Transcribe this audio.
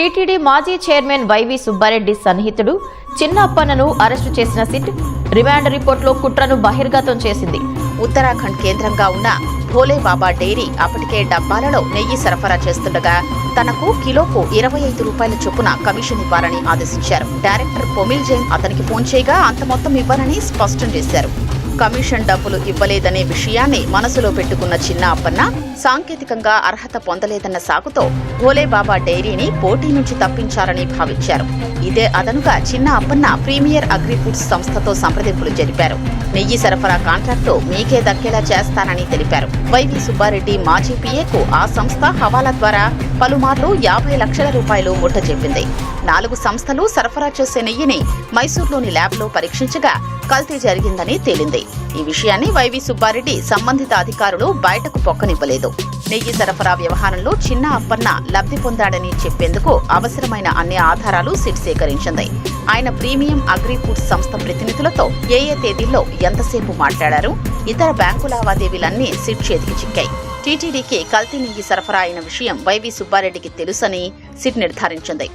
TTD మాజీ chairman YV Subba Reddy సన్నిహితుడు చిన్న అరెస్టు చేసిన సిట్ రిమాండ్ రిపోర్టులో కుట్రను బహిర్గతం చేసింది. ఉత్తరాఖండ్ కేంద్రంగా ఉన్న భోలేబాబా డైరీ అప్పటికే డబ్బాలలో నెయ్యి సరఫరా చేస్తుండగా తనకు కిలోకు ఇరవై ఐదు రూపాయల చొప్పున కమిషన్ ఇవ్వాలని ఆదేశించారు. డైరెక్టర్ పొమిల్ జైన్ అతనికి ఫోన్ చేయగా అంత మొత్తం ఇవ్వాలని స్పష్టం చేశారు. కమిషన్ డబ్బులు ఇవ్వలేదనే విషయాన్ని మనసులో పెట్టుకున్న చిన్న అప్పన్న సాంకేతికంగా అర్హత పొందలేదన్న సాకుతో భోలేబాబా డైరీని పోటీ నుంచి తప్పించాలని భావించారు. ఇదే అదనుగా చిన్న అప్పన్న ప్రీమియర్ అగ్రిఫుడ్స్ సంస్థతో సంప్రదింపులు జరిపారు. నెయ్యి సరఫరా కాంట్రాక్టు మీకే దక్కేలా చేస్తానని తెలిపారు. వైవి సుబ్బారెడ్డి మాజీ పీఏకు ఆ సంస్థ హవాలా ద్వారా పలుమార్లు యాభై లక్షల రూపాయలు ముట్ట చెప్పింది. నాలుగు సంస్థలు సరఫరా చేసే నెయ్యిని మైసూర్లోని ల్యాబ్లో పరీక్షించగా కల్తీ జరిగిందని తేలింది. ఈ విషయాన్ని వైవి సుబ్బారెడ్డి సంబంధిత అధికారులు బయటకు పొక్కనివ్వలేదు. నెయ్యి సరఫరా వ్యవహారంలో చిన్న అప్పన్న లబ్ధి పొందాడని చెప్పేందుకు అవసరమైన అన్ని ఆధారాలు సిట్ సేకరించింది. ఆయన ప్రీమియం అగ్రి సంస్థ ప్రతినిధులతో ఏ ఏ తేదీల్లో ఎంతసేపు మాట్లాడారు? ఇతర బ్యాంకు లావాదేవీలన్నీ సిట్ చేతికి చిక్కాయి. టీటీడీకి కల్తీ నెయ్యి సరఫరా అయిన విషయం వైవి సుబ్బారెడ్డికి తెలుసని సిట్ నిర్ధారించింది.